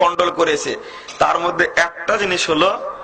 Control করেছে। তার মধ্যে একটা জিনিস হলো,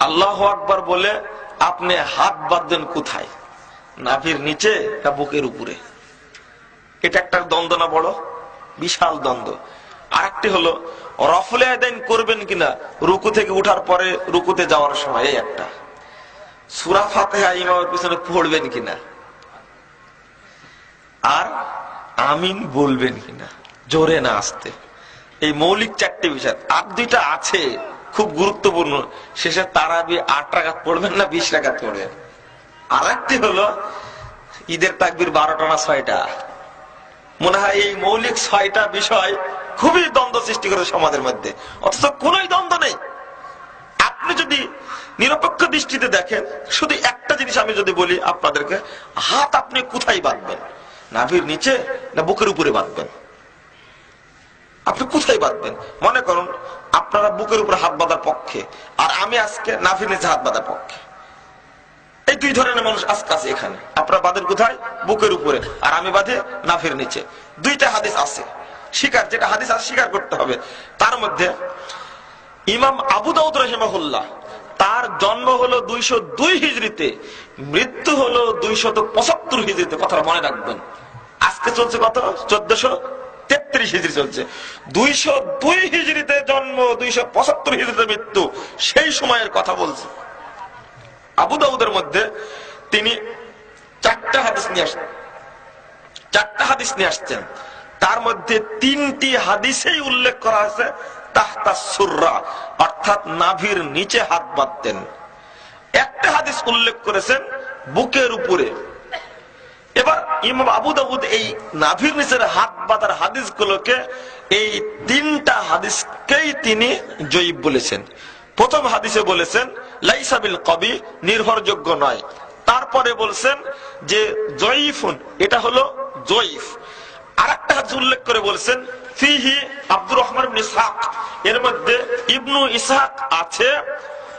আল্লাহ আকবার বলে, আপনি হাত বাঁধবেন কোথায়? নাভির নিচে না বুকের উপরে? এটা একটা দ্বন্দ্ব না বড়? বিশাল দ্বন্দ্ব। আরেকটি হলো, রফলে আদাইন করবেন কিনা? রুকু থেকে উঠার পরে রুকুতে যাওয়ার সময়। এই একটা। সুরা ফাতেহা ইমামের পিছনে পড়বেন কিনা? আর আমিন বলবেন কিনা? জোরে না আসতে। এই মৌলিক চারটি বিষয়। আর দুইটা আছে, খুব গুরুত্বপূর্ণ। শেষে তারাবি আট টাকা পড়বেন না, বিশ টাকা পড়বেন। আর একটি হলো, ঈদের তাকবির বারোটা না ছয়টা? মনে হয় এই মৌলিক ছয়টা বিষয় খুবই দ্বন্দ্ব সৃষ্টি করে সমাজের মধ্যে। অথচ কোন দ্বন্দ্ব নেই। আপনি যদি নিরপেক্ষ দৃষ্টিতে দেখেন, শুধু একটা জিনিস আমি যদি বলি আপনাদেরকে, হাত আপনি কোথায় বাঁধবেন? নাভির নিচে না বুকের উপরে বাঁধবেন? আপনি কোথায় বাঁধবেন? মনে করুন, আপনারা বুকের উপরে হাত বাঁধার পক্ষে, আর আমি আজকে নাভির নিচে হাত বাঁধার পক্ষে। এই দুই ধরনের মানুষ আজকে আছে এখানে। আপনারা বাঁধেন কোথায়? বুকের উপরে। আর আমি বাঁধে নাফের নিচে। দুইটা হাদিস আছে। স্বীকার যেটা হাদিস আছে স্বীকার করতে হবে। তার মধ্যে ইমাম আবু দাউদ রহিমাহুল্লাহ, তার জন্ম হলো দুইশো দুই হিজড়িতে, মৃত্যু হলো দুইশত পঁচাত্তর হিজড়িতে। কথাটা মনে রাখবেন। আজকে চলছে কত? চোদ্দশো তেত্রিশ হিজড়ি চলছে। দুইশো দুই হিজড়িতে জন্ম, দুইশো পঁচাত্তর হিজড়িতে মৃত্যু, সেই সময়ের কথা বলছে। আবু দাউদের মধ্যে তিনি চারটা হাদিস নিয়ে আসছেন চারটা হাদিস নিয়ে আসছেন। তার মধ্যে তিনটি হাদিসেই উল্লেখ করা আছে, তাহতা সুররা, অর্থাৎ নাভির নিচে হাত বাঁধতেন। একটা হাদিস উল্লেখ করেছেন, বুকের উপরে। এবার ইমাম আবু দাউদ এই নাভির নিচের হাত বাঁধার হাদিসগুলোকে এই তিনটা হাদিসকেই তিনি জয়ীব বলেছেন। প্রথম হাদিসে বলেছেন লাইসাবিল কবি, নির্ভরযোগ্য নয়। তারপরে বলছেন যে জয়ীফুন, এটা হলো জয়ীফ। আর একটা হাদিস উল্লেখ করে বলছেন, ফিহি আব্দুর রহমান ইসহাক। এর মধ্যে ইবনু ইসহাক আছে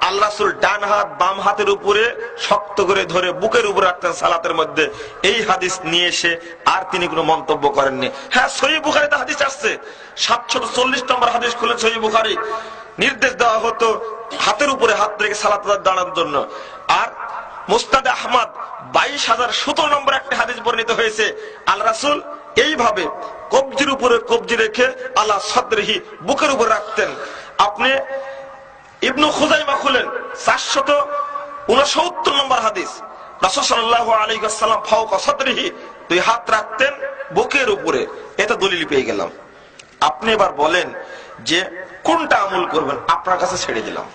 আল্লাহ বাম হাতের উপরে শক্ত করে ধরে বুকের উপরে রাখতেন সালাতের মধ্যে। এই হাদিস নিয়ে এসে আর তিনি মন্তব্য করেননি। হ্যাঁ হাদিস আসছে। সাতশত চল্লিশ নম্বর হাদিস খুলে নির্দেশ দেওয়া হতো হাতের উপরে হাত রেখে সালাত দাঁড়ানোর জন্য। আর মুস্তাদ আহমদ বাইশ হাজার সতেরো নম্বর একটা হাদিস বর্ণিত হয়েছে। আল রাসুল এইভাবে কবজির উপরে কবজি রেখে আল্লাহ সদরিহি বুকের উপর রাখতেন। আপনি ইবনু খুজাইমা খুলেন, চারশত উনসত্তর নম্বর হাদিস। ফাওকা দুই হাত রাখতেন বুকের উপরে। এটা দলিল পেয়ে গেলাম। আপনি এবার বলেন যে কোনটা আমল করবেন? আপনার কাছে ছেড়ে দিলাম।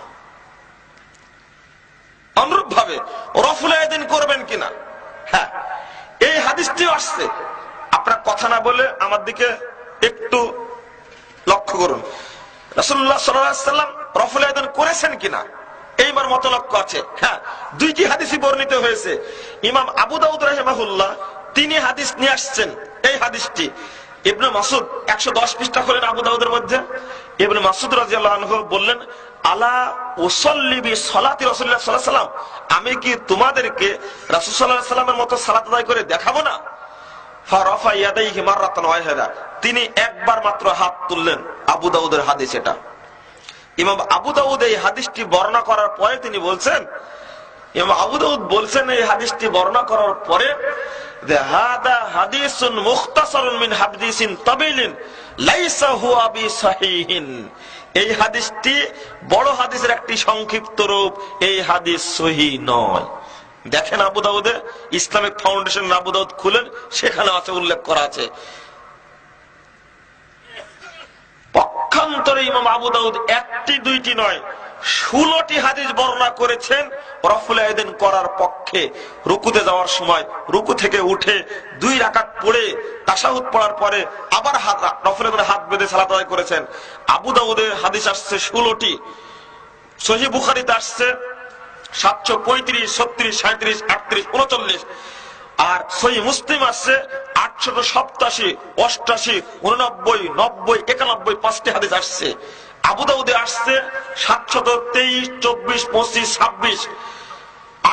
অনুরূপ ভাবে রফুল করবেন কিনা? হ্যাঁ এই হাদিসটিও আসছে। কথা না বলে আমার দিকে একটু লক্ষ্য করুন। রাসুল্লাহ সাল্লাম রফুল আয়দিন করেছেন কিনা? এইবার মত লক্ষ্য আছে। হ্যাঁ দুইটি হাদিসই বর্ণিত হয়েছে। ইমাম আবু দাউদ রাহিমাহুল্লাহ তিনি হাদিস নিয়ে আসছেন, এই হাদিসটি। ইবনে মাসুদ একশো দশ পৃষ্ঠা খোলেন আবু দাউদের মধ্যে। ইবনে মাসুদ রাজিয়াল্লাহ বললেন, আলা ওসল্লিবি সলাতি রসুল্লাহ সাল্লাহ সাল্লাম। আমি কি তোমাদেরকে রাসুল সাল্লাহ সাল্লামের মতো সালাত আদায় করে দেখাবো না? তিনি একবার মাত্র হাত তুললেন আবু দাউদের হাদিস এটা। ইমাম আবু দাউদ এই হাদিসটি বর্ণনা করার পরে তিনি বলছেন, ইমাম আবু দাউদ বলছেন এই হাদিসটি বর্ণনা করার পরে একটি সংক্ষিপ্ত রূপ, এই হাদিস সহি নয়। দেখেন আবু দাউদে? ইসলামিক ফাউন্ডেশন আবু দাউদ খুলেন, সেখানে আছে উল্লেখ করা আছে। পক্ষান্তরে ইমাম আবু দাউদ একটি, দুইটি নয়, ষোলোটি হাদিস বর্ণনা করেছেন, রফুল আয়দিন করার পক্ষে রুকুতে যাওয়ার সময়, রুকু থেকে উঠে দুই রাকাত পড়ে তাসাহুদ পড়ার পরে আবার হাত রফুল হাত বেঁধে সালাত করেছেন। আবু দাউদে হাদিস আসছে ষোলোটি সহি বুখারিতে আসছে সাতশো পঁয়ত্রিশ, ছত্রিশ সাঁত্রিশ আটত্রিশ, উনচল্লিশ। আর সহি মুসলিম আসছে আটশো সপ্তাশি, অষ্টাশি, উননব্বই, নব্বই, একানব্বই পাঁচটি হাদিস আসছে। আবু দাউদে আসছে সাতশত তেইশ, চব্বিশ, পঁচিশ, ছাব্বিশ,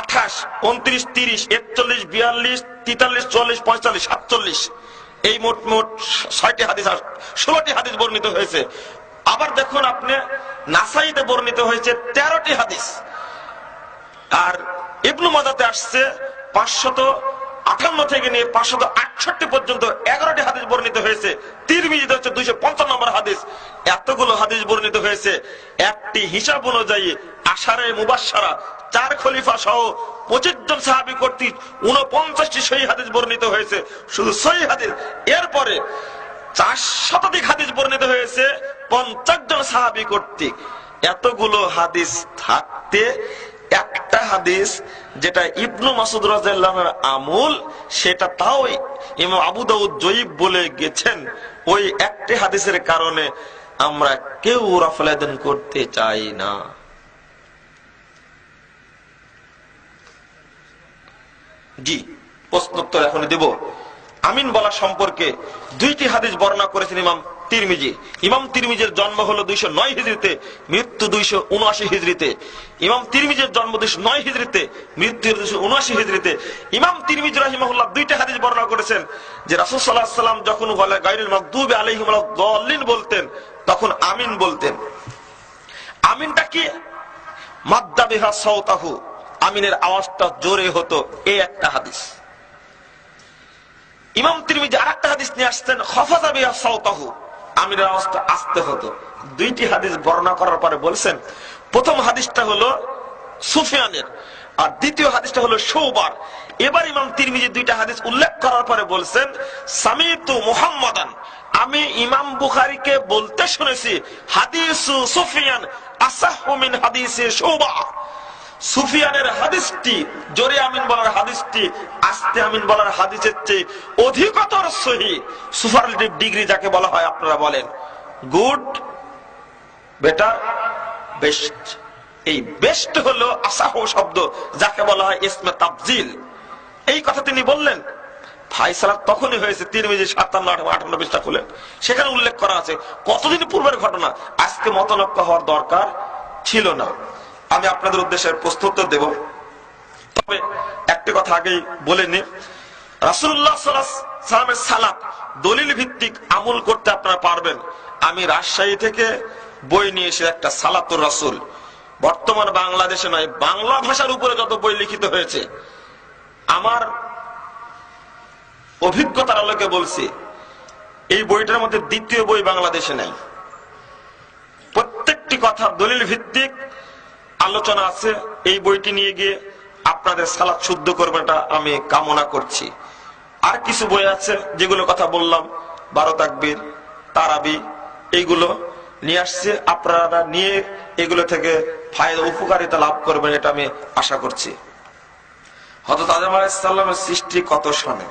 আঠাশ, উনত্রিশ, তিরিশ, একচল্লিশ, বিয়াল্লিশ, তেতাল্লিশ চল্লিশ পঁয়তাল্লিশ, সাতচল্লিশ। এই মোট মোট ছয়টি হাদিস ষোলোটি হাদিস বর্ণিত হয়েছে। আবার দেখুন আপনি নাসাইতে বর্ণিত হয়েছে তেরোটি হাদিস। আর ইবনু মাদাতে আসছে পাঁচশত আঠান্ন থেকে নিয়ে পাঁচশত আটষট্টি পর্যন্ত এগারোটি হাদিস বর্ণিত হয়েছে। তিরমিজিতে হচ্ছে দুইশো পঞ্চান্ন নম্বর হাদিস। এতগুলো হাদিস বর্ণিত হয়েছে। একটি হিসাব অনুযায়ী আষাঢ়ে মুবাসারা চার খলিফা সহ পঁচিশ জন সাহাবি কর্তৃক উনপঞ্চাশটি সহি হাদিস বর্ণিত হয়েছে। শুধু সহি হাদিস, এরপরে চার শতাধিক হাদিস বর্ণিত হয়েছে পঞ্চাশ জন সাহাবি কর্তৃক। এতগুলো হাদিস থাকতে একটা হাদিস যেটা ইবনু মাসুদ রাজাল্লাহের আমুল, সেটা তাও ইমাম আবু দাউদ জয়ীব বলে গেছেন, ওই একটি হাদিসের কারণে আমরা কেউ রাফলাদিন করতে চাই না। জি, প্রশ্নোত্তর এখন দেব। আমিন বলা সম্পর্কে দুইটি হাদিস বর্ণনা করেছেন ইমাম তিরমিজি। ইমাম তিরমিজের জন্ম হলো দুইশো নয় হিজড়িতে, মৃত্যু দুইশো উনআশি হিজড়িতে। ইমাম তিরমিজের জন্ম দুইশো নয় হিজড়িতে মৃত্যু দুইশো উনআশি হিজড়িতে। ইমাম তিরমিজ রাহিমাহুল্লাহ দুইটা হাদিস বর্ণনা করেছেন যে রাসূল আলাইহি সাল্লাম যখন আলাইহিম বলতেন, তখন আমিন বলতেন। আমিনটা কি? মাদ্দা বিহা সাউতাহু। আমিনের আওয়াজটা জোরে হতো, এই একটা হাদিস। ইমাম তিরমিজি আর একটা হাদিস নিয়ে আসতেন খফাজা বিহা সাউতাহু। আওয়াজটা আসতে হতো। দুইটি হাদিস বর্ণনা করার পরে বলছেন, প্রথম হাদিসটা হলো সুফিয়ানের আর দ্বিতীয় হাদিসটা হলো সৌবার এবার ইমাম তিরমিজি দুইটা হাদিস উল্লেখ করার পরে বলছেন, সামিতু মুহাম্মাদান। আমি ইমাম বুখারীকে বলতে শুনেছি, হাদিসু সুফিয়ান আসাহু মিন হাদিসে সৌবা সুফিয়ানের হাদিসটি জোরে আমিন বলার হাদিসটি আস্তে আমিন বলার হাদিসের চেয়ে অধিকতর সহি সুপারলেটিভ ডিগ্রি যাকে বলা হয় আপনারা বলেন। Good, better, best. এই বেস্ট হলো আসাহ শব্দ যাকে বলা হয় ইসমে তাবজিল এই কথা তিনি বললেন। ফাইসালা তখনই হয়েছে তিন মিজি সাতান্ন আঠান্ন পৃষ্ঠা খুলেন সেখানে উল্লেখ করা আছে, কতদিন পূর্বের ঘটনা? আজকে মতনক্য হওয়ার দরকার ছিল না। আমি আপনাদের উদ্দেশ্যে প্রস্তুত দেব। তবে একটি কথা বলে নি। রাসুল্লাহ সালামের দলিল ভিত্তিক আমল করতে আপনারা পারবেন। আমি রাজশাহী থেকে বই নিয়ে এসে একটা সালাতুর রাসুল। বর্তমান বাংলাদেশে নয়, বাংলা ভাষার উপরে যত বই লিখিত হয়েছে, আমার অভিজ্ঞতার আলোকে বলছি, এই বইটার মধ্যে দ্বিতীয় বই বাংলাদেশে নাই। প্রত্যেকটি কথা দলিল ভিত্তিক আলোচনা আছে। এই বইটি নিয়ে গিয়ে আপনাদের সালাদ শুদ্ধ করবেন এটা আমি কামনা করছি। আর কিছু বই আছে যেগুলো কথা বললাম, বারো তাকবির, তারাবি, এইগুলো নিয়ে আসছে। আপনারা নিয়ে এগুলো থেকে ফায়দা, উপকারিতা লাভ করবেন এটা আমি আশা করছি। হত আজম আলাইসাল্লামের সৃষ্টি কত সনে